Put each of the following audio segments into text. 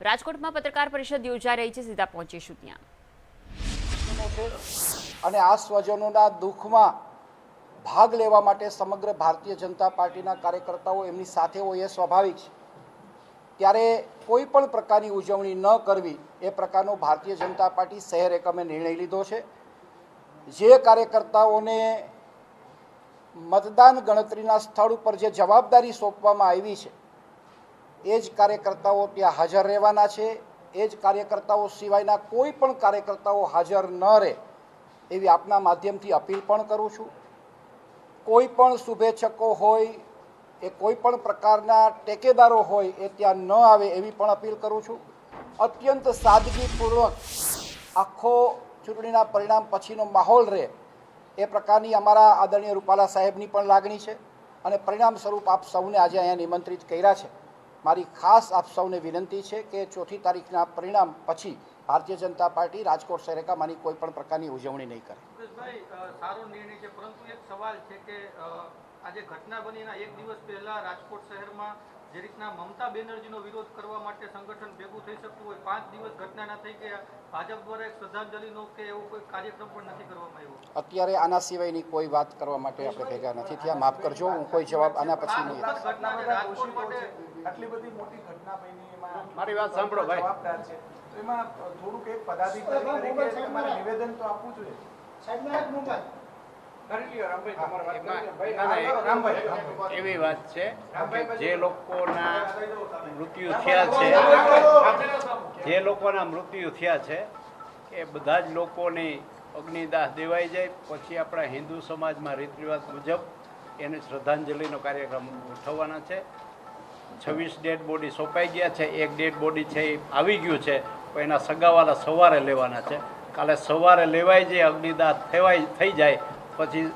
રાજકોટમાં પત્રકાર પરિષદ યોજાઈ રહી છે, સીધા પહોંચીશું ત્યાં. અને આ સ્વજનોના દુઃખમાં ભાગ લેવા માટે સમગ્ર ભારતીય જનતા પાર્ટીના કાર્યકર્તાઓ એમની સાથે હોય એ સ્વાભાવિક છે. ત્યારે કોઈ પણ પ્રકારની ઉજવણી ન કરવી એ પ્રકારનો ભારતીય જનતા પાર્ટી શહેર એકમે નિર્ણય લીધો છે. જે કાર્યકર્તાઓને મતદાન ગણતરીના સ્થળ ઉપર જે જવાબદારી સોંપવામાં આવી છે એ જ કાર્યકર્તાઓ ત્યાં હાજર રહેવાના છે, એ જ કાર્યકર્તાઓ સિવાયના કોઈ પણ કાર્યકર્તાઓ હાજર ન રહે, એવી આપના માધ્યમથી અપીલ પણ કરું છું. કોઈ પણ શુભેચ્છકો હોય, એ કોઈ પણ પ્રકારના ટેકેદારો હોય, એ ત્યાં ન આવે એવી પણ અપીલ કરું છું. અત્યંત સાદગીપૂર્વક આખો ચૂંટણીના પરિણામ પછીનો માહોલ રહે, એ પ્રકારની અમારા આદરણીય રૂપાલા સાહેબની પણ લાગણી છે અને પરિણામ સ્વરૂપ આપ સૌને આજે અહીંયા નિમંત્રિત કર્યા છે. મારી ખાસ આપ સૌને વિનંતી છે કે ચોથી તારીખના પરિણામ પછી ભારતીય જનતા પાર્ટી રાજકોટ શહેરેકામાંની કોઈ પણ પ્રકારની ઉજવણી નહીં કરે. સારો નિર્ણય છે, પરંતુ એક સવાલ છે કે આજે ઘટના બનીના એક દિવસ પહેલા રાજકોટ શહેરમાં જે રીતના મમતા બેનર્જીનો વિરોધ કરવા માટે સંગઠન ભેગું થઈ શકતું હોય પાંચ દિવસ ઘટના ના થઈ ગયા ભાજપ દ્વારા એક શ્રદ્ધાંજલિનો કે એવો કોઈ કાર્યક્રમ પણ નથી કરવામાં આવ્યો? અત્યારે આના સિવાયની કોઈ વાત કરવા માટે આપણે ભેગા નથી થયા. માફ કરજો હું કોઈ જવાબ આના પછી નહીં આટલી બધી મોટી ઘટના બની મારી વાત સાંભળો ભાઈ. જવાબદાર છે. તો એમાં થોડુંક એક પદાધિકારી તરીકે તમારે નિવેદન તો આપવું જોઈએ સાહેબ રામભાઈ. એવી વાત છે જે લોકોના મૃત્યુ થયા છે જે લોકોના મૃત્યુ થયા છે એ બધા જ લોકોની અગ્નિદાહ દેવાઈ જાય. પછી આપણા હિન્દુ સમાજમાં રીત રિવાજ મુજબ એને શ્રદ્ધાંજલિનો કાર્યક્રમ ઉઠવવાના છે. છવ્વીસ ડેડ બોડી સોંપાઈ ગયા છે એક ડેડ બોડી છે એ આવી ગયું છે પણ એના સગાવાલા સવારે લેવાના છે. કાલે સવારે લેવાઈ જાય અગ્નિદાહ થવાય થઈ જાય પછી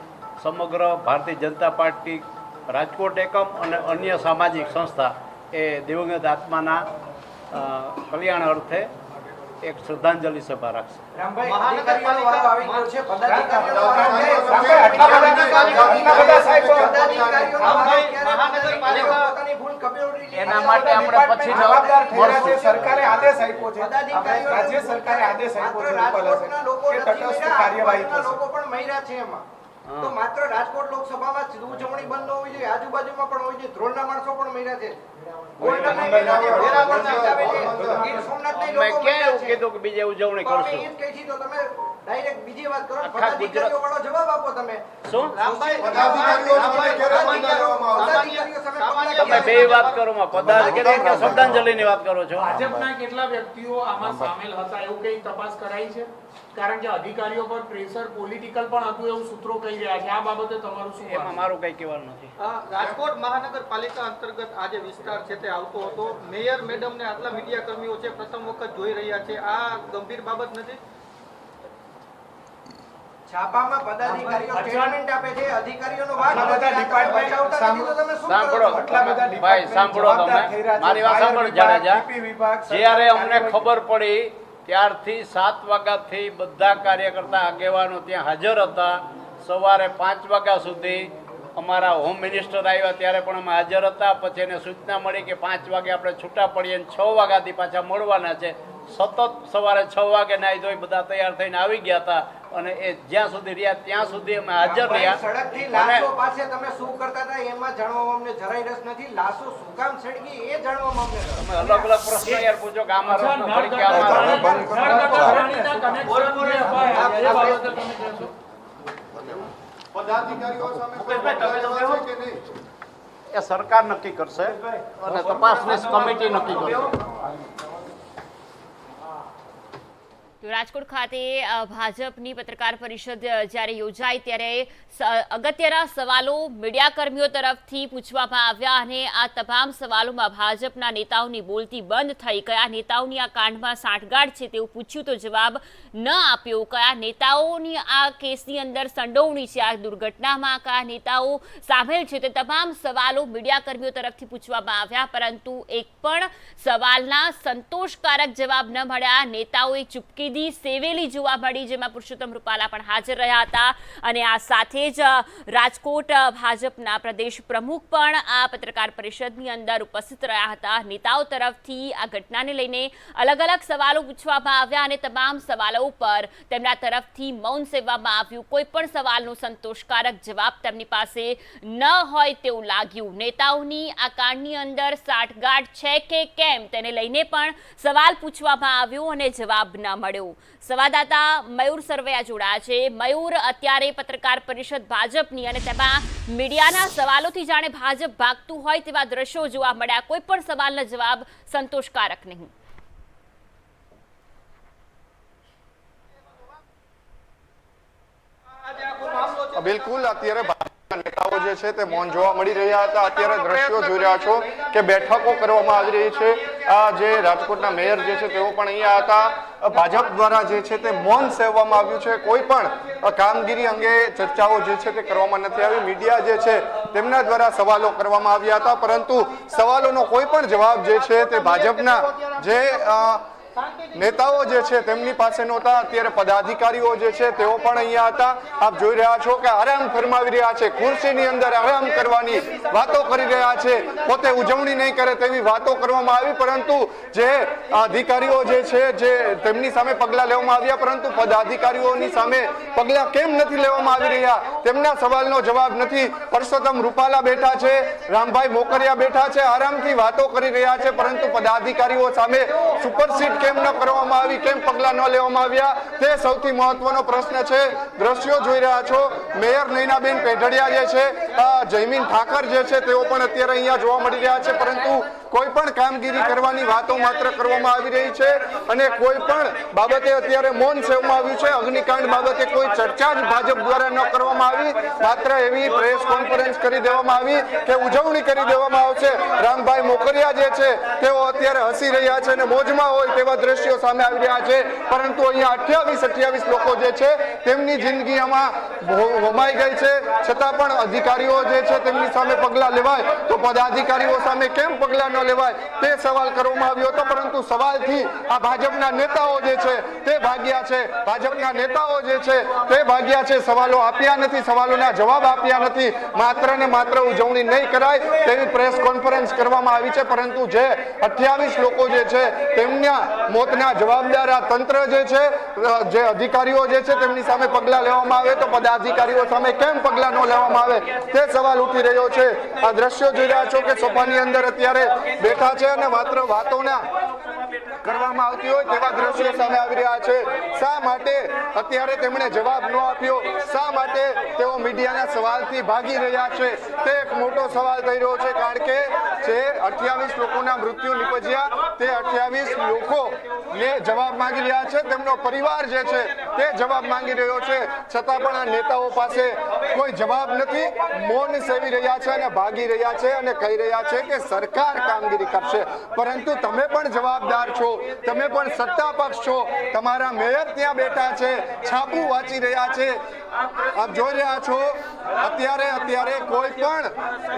સમગ્ર ભારતીય જનતા પાર્ટી રાજકોટ એકમ અને અન્ય સામાજિક સંસ્થા એ દિવંગત આત્માના કલ્યાણ અર્થે એક શ્રદ્ધાંજલિ સભા રાખશે. એના માટે આપણે પછી જવાબદાર. સરકારે આદેશ આપ્યો છે. રાજ્ય સરકારે આદેશ આપ્યો છે કે તટસ્થ કાર્યવાહી થશે. લોકો પણ મર્યા છે એમાં. તો માત્ર રાજકોટ લોકસભામાં જ ઉજવણી બંધ ન હોવી જોઈએ. આજુબાજુમાં પણ હોવી જોઈએ ધ્રોલના માણસો પણ મહિના છે. બીજે વાત કરો. જવાબ આપો તમે શું રામભાઈ, પદાધિકારીઓ રામભાઈ, પદાધિકારીઓ સામાન્ય- સામે સામાન્ય- તમે બે વાત કરો માં પદાધિકારી કે શ્રદ્ધાંજલિની વાત કરો છો? ભાજપના કેટલા વ્યક્તિઓ આમાં સામેલ હતા એવું કઈ તપાસ કરાઈ છે? કારણ કે અધિકારીઓ પર પ્રેશર પોલિટિકલ પણ હતું એવું સૂત્રો કહી રહ્યા છે. આ બાબતે તમારું શું એમાં મારું કઈ કહેવાનું નથી. રાજકોટ મહાનગરપાલિકા અંતર્ગત આ જે વિસ્તાર છે તે આવતો હતો. મેયર મેડમને આટલા મીડિયા કર્મીઓ છે પ્રથમ વખત જોઈ રહ્યા છે. આ ગંભીર બાબત નથી? છાપામાં પદાધિકારીઓ સ્ટેટમેન્ટ આપે છે અધિકારીઓનો ભાગ બધા નથી. ડિપાર્ટમેન્ટ સાંભળો? ભાઈ સાંભળો તમે. મારી વાત સાંભળો જાડેજા જ્યારે અમને ખબર પડી ત્યારથી સાત વાગ્યાથી બધા કાર્યકર્તા આગેવાનો ત્યાં હાજર હતા સવારે પાંચ વાગ્યા સુધી અમારા હોમ મિનિસ્ટર આવ્યા ત્યારે પણ અમે હાજર હતા. પછી એને સૂચના મળી કે પાંચ વાગે આપણે છૂટા પડીએ અને છ વાગ્યાથી પાછા મળવાના છે. સતત સવારે છ વાગે નાહી ધોઈ બધા તૈયાર થઈને આવી ગયા હતા અને એ જ્યાં સુધી રહ્યા ત્યાં સુધી અમે હાજર રહ્યા. સડકથી થી લાશો પાસે તમે શું કરતા હતા એમાં જાણવામાં અમને જરાય રસ નથી. લાશો શું કામ સળગી એ જાણવામાં અમને તમે અલગ અલગ પ્રશ્ન યાર પૂછો કે આમાં રસ્તો નળ ફરી કે આમાં રસ્તો. ગટર- નળ ગટર પાણીના connection એ બાબતે તમે કહેશો. એ સરકાર નક્કી કરશે અને તપાસની કમિટી નક્કી કરશે. રાજકોટ ખાતે ભાજપની પત્રકાર પરિષદ જ્યારે યોજાઈ ત્યારે અગત્યના સવાલો મીડિયાકર્મીઓ તરફથી પૂછવામાં આવ્યા અને આ તમામ સવાલોમાં ભાજપના નેતાઓની બોલતી બંધ થઈ કયા નેતાઓની આ કાંડમાં સાંઠગાંઠ છે તેવું પૂછ્યું તો જવાબ ન આપ્યો. કયા નેતાઓની આ કેસની અંદર સંડોવણી છે, આ દુર્ઘટનામાં કયા નેતાઓ સામેલ છે તે તમામ સવાલો મીડિયાકર્મીઓ તરફથી પૂછવામાં આવ્યા. પરંતુ એક પણ સવાલના સંતોષકારક જવાબ ન મળ્યા. નેતાઓએ ચૂપકી ગતિવિધિ સેવેલી જોવા મળી, જેમાં પુરુષોત્તમ રૂપાલા પણ હાજર રહ્યા હતા. અને આ સાથે જ રાજકોટ ભાજપના પ્રદેશ પ્રમુખ પણ આ પત્રકાર પરિષદની અંદર ઉપસ્થિત રહ્યા હતા. નેતાઓ તરફથી આ ઘટનાને લઈને અલગ અલગ સવાલો પૂછવામાં આવ્યા અને તમામ સવાલો ઉપર તેમના તરફથી મૌન સેવવામાં આવ્યું. કોઈ પણ સવાલનો સંતોષકારક જવાબ તેમની પાસે ન હોય તેવું લાગ્યું. નેતાઓની આ કાંડની અંદર સાઠગાંઠ છે કે કેમ તેને લઈને પણ સવાલ પૂછવામાં આવ્યો અને જવાબ ન મળ્યો. સંવાદદાતા મયુર સરવૈયા જોડાયા છે. મયુર, અત્યારે પત્રકાર પરિષદ ભાજપની અને તેમાં મીડિયાના સવાલોથી જાણે ભાજપ ભાગતું હોય તેવા દ્રશ્યો જોવા મળ્યા. કોઈ પણ સવાલના જવાબ સંતોષકારક નહીં. બિલકુલ. અત્યારે નેતાઓ જે છે તે મૌન જોવા મળી રહ્યા હતા. અત્યારે દ્રશ્યો જોઈ રહ્યા છો કે બેઠકો કરવામાં આવી રહી છે. આ જે રાજકોટના મેયર જે છે તેઓ પણ અહીંયા હતા. ભાજપ દ્વારા જે છે તે મૌન સેવવામાં આવ્યું છે. કોઈ પણ કામગીરી અંગે ચર્ચાઓ જે છે તે કરવામાં નથી આવી. મીડિયા જે છે તેમના દ્વારા સવાલો કરવામાં આવ્યા હતા. પરંતુ સવાલોનો કોઈ પણ જવાબ જે છે તે ભાજપના જે નેતાઓ જે છે, તેમની પાસે નહોતા. અત્યારે પદાધિકારીઓ જે છે, તેઓ પણ અહીંયા હતા. આપ જોઈ રહ્યા છો કે આરામ ફરમાવી રહ્યા છે. ખુરશીની અંદર આરામ કરવાની વાતો કરી રહ્યા છે. પોતે ઉજવણી નહીં કરે તેવી વાતો કરવામાં આવી, પરંતુ જે અધિકારીઓ જે છે, જે તેમની સામે પગલાં લેવામાં આવ્યા, પરંતુ પદાધિકારીઓની સામે પગલાં કેમ નથી લેવામાં આવી રહ્યા? તેમના સવાલનો જવાબ નથી. પરસોત્તમ રૂપાલા બેઠા છે, રામભાઈ મોકરિયા બેઠા છે, આરામથી વાતો કરી રહ્યા છે, પરંતુ પદાધિકારીઓ સામે સુપરસીટ કેમ ન કરવામાં આવી, કેમ પગલાં ન લેવામાં આવ્યા, તે સૌથી મહત્વનો પ્રશ્ન છે. દ્રશ્યો જોઈ રહ્યા છો. મેયર નૈનાબેન પેઢડિયા જે છે જયમીન ઠાકર જે છે, તેઓ પણ અત્યારે અહીંયા જોવા મળી રહ્યા છે. પરંતુ કોઈ પણ કામગીરી કરવાની વાતો માત્ર કરવામાં આવી રહી છે અને કોઈ પણ બાબતે અત્યારે મૌન સેવમાં આવ્યું છે. અગ્નિકાંડ બાબતે કોઈ ચર્ચા જ ભાજપ દ્વારા ન કરવામાં આવી. માત્ર એવી પ્રેસ કોન્ફરન્સ કરી દેવામાં આવી કે ઉજવણી કરી દેવામાં આવશે. રામભાઈ મોકરિયા જે છે, તેઓ અત્યારે હસી રહ્યા છે અને મોજમાં હોય તેવા દ્રશ્યો સામે આવી રહ્યા છે. પરંતુ અહીંયા અઠ્યાવીસ અઠ્યાવીસ લોકો જે છે, તેમની જિંદગી આમાં હોમાઈ ગઈ છે. છતાં પણ અધિકારીઓ જે છે, તેમની સામે પગલાં લેવાય તો પદાધિકારીઓ સામે કેમ પગલાં ન લેવાય, તે સવાલ કરવામાં આવ્યો હતો, પરંતુ સવાલથી આ ભાજપના નેતાઓ જે છે, તે ભાગ્યા છે. ભાજપના નેતાઓ જે છે, તે ભાગ્યા છે, સવાલો આપ્યા નથી, સવાલોના જવાબ આપ્યા નથી. માત્ર ને માત્ર ઉજવણી નહીં કરાય તેવી પ્રેસ કોન્ફરન્સ કરવામાં આવી છે, પરંતુ જે અઠ્યાવીસ લોકો જે છે, તેમના મોતના જવાબદાર આ તંત્ર જે છે, જે અધિકારીઓ જે છે, તેમની સામે પગલાં લેવામાં આવે તો પદાધિકારીઓ સામે કેમ પગલાં ન લેવામાં આવે? તે સવાલ ઉઠી રહ્યો છે. આ દ્રશ્યો જોઈ રહ્યા છો કે સોફાની અંદર અત્યારે બેઠા છે અને માત્ર વાતોના કરવામાં આવતી હોય તેવા દ્રશ્યો સામે આવી રહ્યા છે. શા માટે અત્યારે તેમણે જવાબ ન આપ્યો? શા માટે તેઓ મીડિયાના સવાલથી ભાગી રહ્યા છે? તે એક મોટો સવાલ થઈ રહ્યો છે, કારણ કે જે અઠ્યાવીસ લોકોના મૃત્યુ નિપજ્યા, તે અઠ્યાવીસ લોકો ને જવાબ માંગી રહ્યા છે. તેમનો પરિવાર જે છે તે જવાબ માંગી રહ્યો છે. છતાં પણ આ નેતાઓ પાસે કોઈ જવાબ નથી. મૌન સેવી રહ્યા છે અને ભાગી રહ્યા છે અને કહી રહ્યા છે કે સરકાર કામગીરી કરશે. પરંતુ તમે પણ જવાબદાર છો. તમે પણ સત્તા પક્ષ છો. તમારા મેયર ત્યાં બેઠા છે. છાપું વાંચી રહ્યા છે. આપ જોઈ રહ્યા છો, અત્યારે અત્યારે કોઈ પણ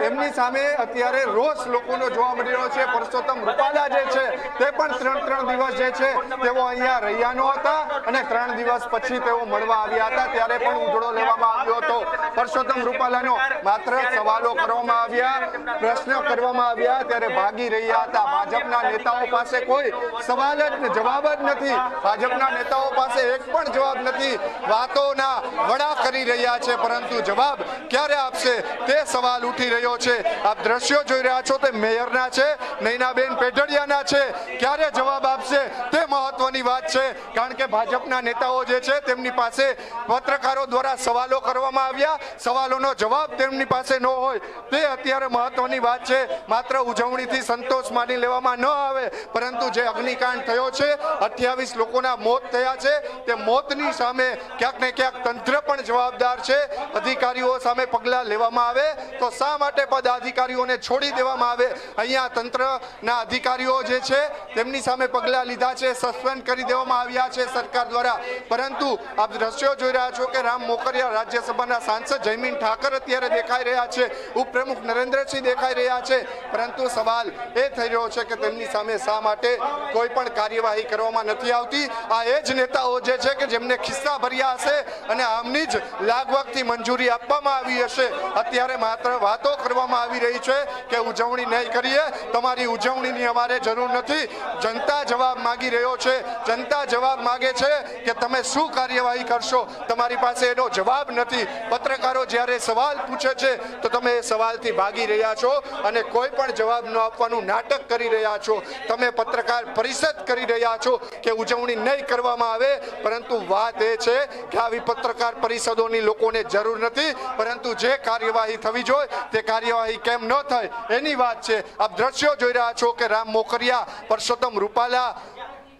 એમની સામે અત્યારે રોષ લોકોનો જોવા મળી રહ્યો છે. પરસોત્તમ રૂપાલા જે છે, તે પણ ત્રણ ત્રણ દિવસ જે છે, તેઓ અહીંયા રહ્યા નહોતા અને ત્રણ દિવસ પછી તેઓ મળવા આવ્યા હતા. ત્યારે પણ ઉજળો લેવામાં આવ્યો હતો. પરસોત્તમ રૂપાલાનો માત્ર સવાલો કરવામાં આવ્યા, પ્રશ્નો કરવામાં આવ્યા, ત્યારે ભાગી રહ્યા હતા. ભાજપના નેતાઓ પાસે કોઈ સવાલ જ જવાબ જ નથી. ભાજપના નેતાઓ પાસે એક પણ જવાબ નથી. વાતોના વડા કરી રહ્યા છે, પરંતુ જવાબ ક્યારે આપશે? તે સવાલ ઉઠી રહ્યો છે. આપ દ્રશ્યો જોઈ રહ્યા છો, તે મેયરના છે, નૈનાબેન પેઢડિયાના છે. ક્યારે જવાબ આપશે? તે મહત્વની વાત છે, કારણ કે ભાજપના નેતાઓ જે છે, તેમની પાસે પત્રકારો દ્વારા સવાલો કરવામાં આવ્યા. સવાલોનો જવાબ તેમની પાસે ન હોય. તે અત્યારે મહત્વની વાત છે. માત્ર ઉજવણીથી સંતોષ માની લેવામાં ન આવે, પરંતુ જે અગ્નિકાંડ થયો છે, અઠ્યાવીસ લોકોના મોત થયા છે, તે મોતની સામે ક્યાંક ને ક્યાંક તંત્ર પણ જવાબદાર છે. અધિકારીઓ સામે પગલાં લેવામાં આવે, તો શા માટે પદાધિકારીઓને છોડી દેવામાં આવે? અહીંયા તંત્રના અધિકારીઓ જે છે, તેમની સામે પગલાં લીધા છે, સસ્પેન્ડ કરી દેવામાં આવ્યા છે સરકાર દ્વારા. પરંતુ આપ દ્રશ્યો જોઈ રહ્યા છો કે રામ મોકરિયા રાજ્યસભાના સાંસદ જયમીન ઠાકર અત્યારે દેખાઈ રહ્યા છે, ઉપપ્રમુખ નરેન્દ્રસિંહ દેખાઈ રહ્યા છે. પરંતુ સવાલ એ થઈ રહ્યો છે કે તેમની સામે શા માટે કોઈ પણ કાર્યવાહી કરવામાં નથી આવતી? આ એ જ નેતાઓ જે છે કે જેમને ખિસ્સા ભર્યા હશે અને આમની જ લાગવગથી મંજૂરી આપવામાં આવી હશે, અત્યારે માત્ર વાતો કરવામાં આવી રહી છે કે ઉજવણી નહીં કરીએ, તમારી ઉજવણીની અમારે જરૂર નથી. જનતા જવાબ માગી રહ્યો છે, જનતા જવાબ માગે છે કે તમે શું કાર્યવાહી કરશો? તમારી પાસે એનો જવાબ નથી. પત્રકારો જ્યારે સવાલ પૂછે છે, તો તમે એ સવાલથી ભાગી રહ્યા છો અને કોઈ પણ જવાબ ન આપવાનું નાટક કરી રહ્યા છો. તમે પત્રકાર પરિષદ કરી રહ્યા છો કે ઉજવણી નહીં કરવામાં આવે, પરંતુ વાત એ છે કે આવી પત્રકાર પરિષદોની લોકોને જરૂર નથી, પરંતુ જે કાર્યવાહી થવી જોઈએ, તે કાર્યવાહી કેમ ન થાય એની વાત છે. આપ દ્રશ્યો જોઈ રહ્યા છો કે રામ મોકરિયા, પરસોત્તમ રૂપાલા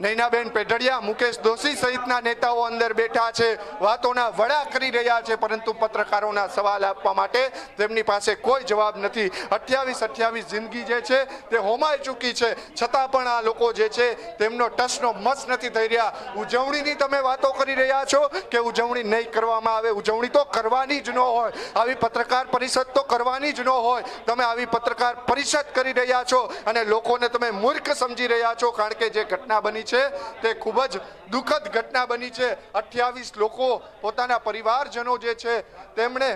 નૈનાબેન પેઢડિયા, મુકેશ દોશી સહિતના નેતાઓ અંદર બેઠા છે, વાતોના વડા કરી રહ્યા છે, પરંતુ પત્રકારોના સવાલ આપવા માટે તેમની પાસે કોઈ જવાબ નથી. અઠ્યાવીસ અઠ્યાવીસ જિંદગી જે છે, તે હોમાઈ ચૂકી છે. છતાં પણ આ લોકો જે છે, તેમનો ટસનો મસ નથી થઈ રહ્યા. ઉજવણીની તમે વાતો કરી રહ્યા છો કે ઉજવણી નહીં કરવામાં આવે. ઉજવણી તો કરવાની જ ન હોય. આવી પત્રકાર પરિષદ તો કરવાની જ ન હોય. તમે આવી પત્રકાર પરિષદ કરી રહ્યા છો અને લોકોને તમે મૂર્ખ સમજી રહ્યા છો, કારણ કે જે ઘટના બની છે. તે ખૂબ જ દુઃખદ ઘટના બની છે. અઠ્યાવીસ લોકો પોતાના પરિવારજનો જે છે, તેમણે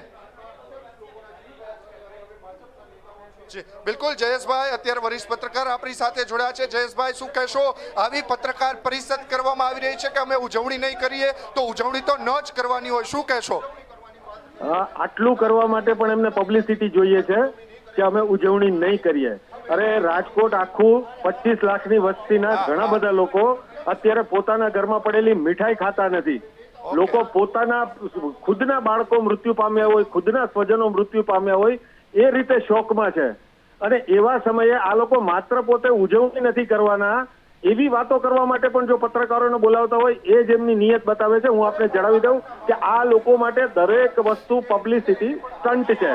બિલકુલ જયેશભાઈ અત્યારે વરિષ્ઠ પત્રકાર આપણી સાથે જોડાયા છે. જયેશભાઈ, શું કહેશો? આવી પત્રકાર પરિષદ કરવામાં આવી રહી છે કે અમે ઉજવણી નહીં કરીએ? તો ઉજવણી તો ન જ કરવાની હોય. શું કહેશો? આટલું કરવા માટે પણ એમને પબ્લિસિટી જોઈએ છે કે અમે ઉજવણી નહીં કરીએ. અરે રાજકોટ આખું પચીસ લાખની વસ્તીના ઘણા બધા લોકો અત્યારે પોતાના ઘરમાં પડેલી મીઠાઈ ખાતા નથી. લોકો પોતાના ખુદના બાળકો મૃત્યુ પામ્યા હોય ખુદના સ્વજનો મૃત્યુ પામ્યા હોય એ રીતે શોકમાં છે. અને એવા સમયે આ લોકો માત્ર પોતે ઉજવણી નથી કરવાના. એવી વાતો કરવા માટે પણ જો પત્રકારોને બોલાવતા હોય એ જ એમની નિયત બતાવે છે. હું આપને જણાવી દઉં કે આ લોકો માટે દરેક વસ્તુ પબ્લિસિટી સ્ટન્ટ છે.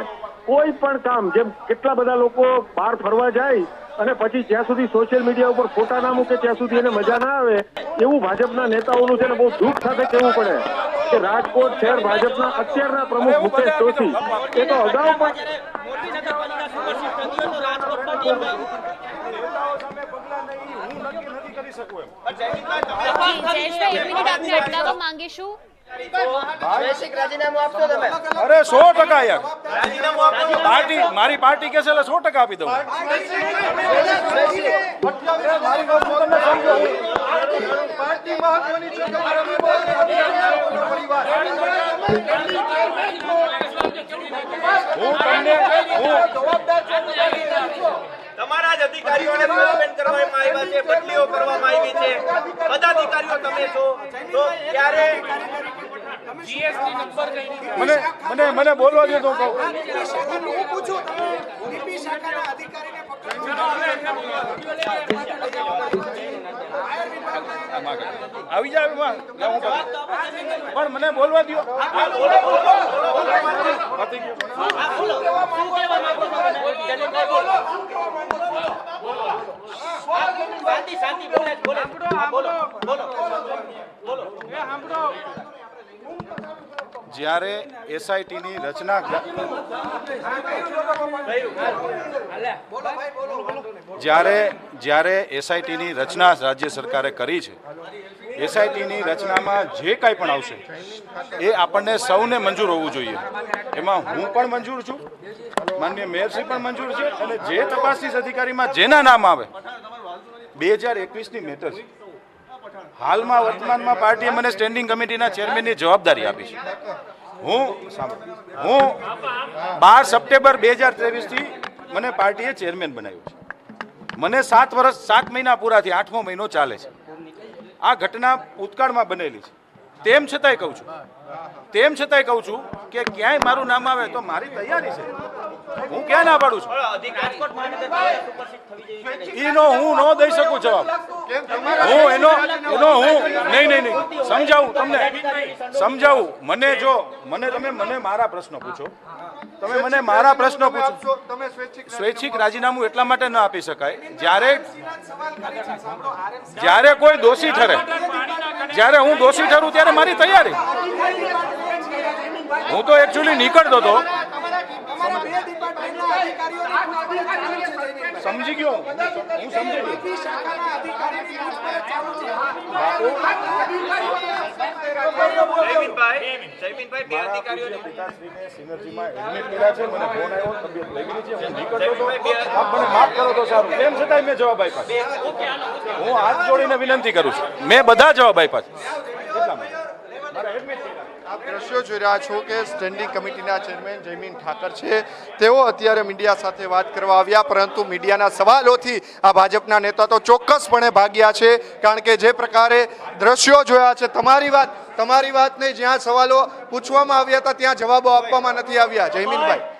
કોઈ પણ કામ જેમ કેટલા બધા લોકો બહાર ફરવા જાય અને પછી જ્યાં સુધી સોશિયલ મીડિયા ઉપર ફોટા ના મૂકે ત્યાં સુધી એને મજા ના આવે એવું ભાજપના નેતાઓનું છે ને બહુ દુઃખ સાથે કહેવું પડે કે રાજકોટ શહેર ભાજપના અત્યારના પ્રમુખ મુકેશ જોશી એ તો અગાઉ પણ જયેશભાઈ એક મિનિટ આપને અટકાવવા માંગીશું. અરે સો ટકા યાર. પાર્ટી મારી પાર્ટી કે છે એટલે સો ટકા આપી દઉં. હું તમને તમારા જ અધિકારીઓને કરવામાં આવ્યા છે બદલીઓ કરવામાં આવી છે. તમે છો તો ત્યારે મને મને મને બોલવા દે તો હું કહું આવી જાય એમાં. લે હું કરું. પણ મને બોલવા દો પતી ગયું. જ્યારે એસઆઈટીની રચના જ્યારે જ્યારે એસઆઈટીની રચના રાજ્ય સરકારે કરી છે એસઆઈટીની રચનામાં જે કાંઈ પણ આવશે, એ આપણને સૌને મંજૂર હોવું જોઈએ. એમાં હું પણ મંજૂર છું, માનનીય મેયરશ્રી પણ મંજૂર છે, અને જે તપાસનીશ અધિકારીમાં જેના નામ આવે, બે હજાર એકવીસની મેટર છે. હાલમાં વર્તમાનમાં પાર્ટીએ મને સ્ટેન્ડિંગ કમિટીના ચેરમેનની જવાબદારી આપી છે. હું. હું બાર સપ્ટેમ્બર બે હજાર ત્રેવીસથી મને પાર્ટીએ ચેરમેન બનાવ્યો છે. મને સાત વર્ષ, સાત મહિના પૂરા થયા આઠમો મહિનો ચાલે છે. આ ઘટના ભૂતકાળમાં બનેલી છે. તેમ છતાંય કહું છું. તેમ છતાંય કહું છું કે ક્યાંય મારું નામ આવે તો મારી તૈયારી છે. હું ક્યાં ના પાડું છું? એનો હું ન દઈ શકું જવાબ. હું એનો એનો હું, નહીં નહીં નહીં. સમજાવું તમને. સમજાવું. મને જો, મને તમે, મને મારા પ્રશ્નો પૂછો. તમે મને મારા પ્રશ્નો પૂછો. તમે સ્વૈચ્છિક રાજીનામું એટલા માટે ન આપી શકાય. જ્યારે જ્યારે કોઈ દોષી ઠરે, જ્યારે હું દોષી ઠરું ત્યારે મારી તૈયારી. હું તો એકચ્યુઅલી નીકળતો હતો સમજી ગયો. હું સમજી ગયો. પિતાશ્રીને સિનર્જીમાં એડમિટ કર્યા છે. મને ફોન આવ્યો તબિયત બગડી છે હું નીકળતો હતો આપ મને માફ કરો તો સારું તેમ છતાંય મેં જવાબ આપ્યા હું હાથ જોડીને વિનંતી કરું છું. મેં બધા જવાબ આપ્યા છે એટલા માટે મારા એડમિટ કર્યા આપ દ્રશ્યો જોઈ રહ્યા છો કે સ્ટેન્ડિંગ કમિટીના ચેરમેન જયમીન ઠાકર છે. તેઓ અત્યારે મીડિયા સાથે વાત કરવા આવ્યા, પરંતુ મીડિયાના સવાલોથી આ ભાજપના નેતા તો ચોક્કસપણે ભાગ્યા છે, કારણ કે જે પ્રકારે દ્રશ્યો જોયા છે, તમારી વાત, તમારી વાતને જ્યાં સવાલો પૂછવામાં આવ્યા હતા, ત્યાં જવાબો આપવામાં નથી આવ્યા. જયમીનભાઈ.